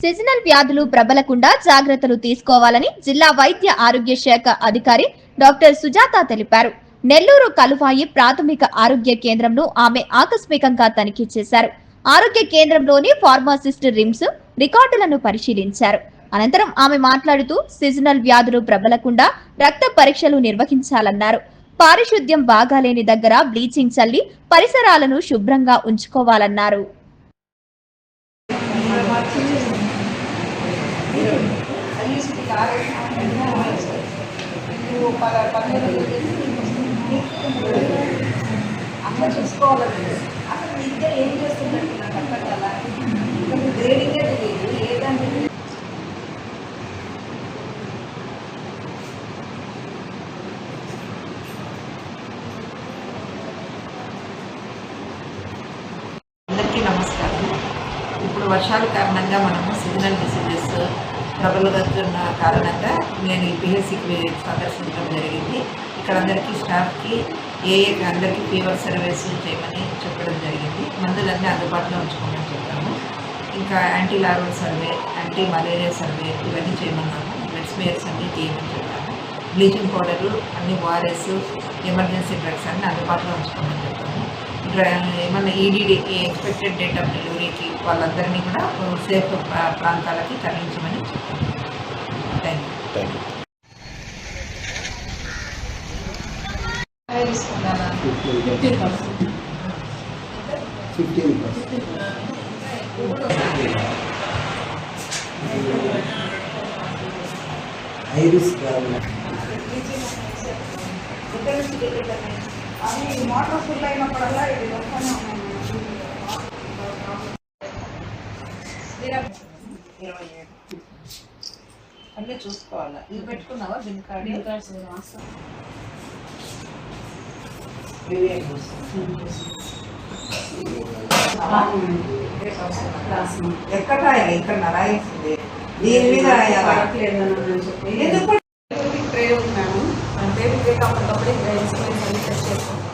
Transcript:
Seasonal వ్యాధులు ప్రబలకుండా జాగ్రత్తలు తీసుకోవాలని జిల్లా వైద్య ఆరోగ్య శాఖ అధికారి డాక్టర్ సుజాత తెలిపారు. నెల్లూరు కలువాయి ప్రాథమిక ఆరోగ్య కేంద్రంను ఆమె ఆకస్మికంగా తనిఖీ చేశారు. ఆరోగ్య కేంద్రంలోని ఫార్మాసిస్ట్ రిమ్స్ రికార్డులను పరిశీలించారు. అనంతరం ఆమె మాట్లాడుతూ సీజనల్ వ్యాధులు ప్రబలకుండా రక్త పరీక్షలు నిర్వహించాలన్నారు. పారిశుద్ధ్యం బాగాలేని దగ్గర బ్లీచింగ్ చల్లి పరిసరాలను శుభ్రంగా ఉంచుకోవాలన్నారు. అట్లా చూసుకోవాలంటే అసలు విద్య ఏం చేస్తుందంటే నాకు అర్థం కదా గ్రేడింగే తెలియదు ఏదంటే అందరికీ నమస్కారం. వర్షాల కారణంగా మనము సిగ్నల్ డిసీజెస్ ప్రబలుతున్న కారణంగా నేను ఈ పిహెచ్సికి సందర్శించడం జరిగింది. ఇక్కడ అందరికీ స్టాఫ్కి ఏ ఏ అందరికీ ఫీవర్ సర్వీస్ చేయమని చెప్పడం జరిగింది. మందులన్నీ అందుబాటులో ఉంచుకోమని చెప్పాము. ఇంకా anti larval survey anti malaria survey ఇవన్నీ చేయమన్నాము. బ్లడ్ స్మేర్స్ అన్నీ చేయమని చెప్పాము. బ్లీచింగ్ పౌడరు అన్ని ఓఆర్ఎస్ ఎమర్జెన్సీ డ్రగ్స్ అన్ని అందుబాటులో ఉంచుకోమని చెప్పాము. డ్ర- ఏమన్నా E EDD expected date of డెలివరీకి వాళ్ళందరినీ కూడా సేఫ్ ప్రాంతాలకి తరలించమని చెప్పాము థ్యాంక్ యూ ఫిఫ్టీన్ ఐరిస్ ఇక్కడ నుంచి మోటార్ ఫుల్ అయినప్పుడల్లా ఇది ఉన్నాయి అన్నీ చూసుకోవాలా? ఇది పెట్టుకున్నావా? Bin card? ఎక్కడ రాయాలి ఇక్కడ రాయాల్సింది దీని మీద రాయాలా? అంటే వివేక్ అప్పటికప్పుడే గ్రైడ్స్ అన్ని టెస్ట్ చేసుకుంటాం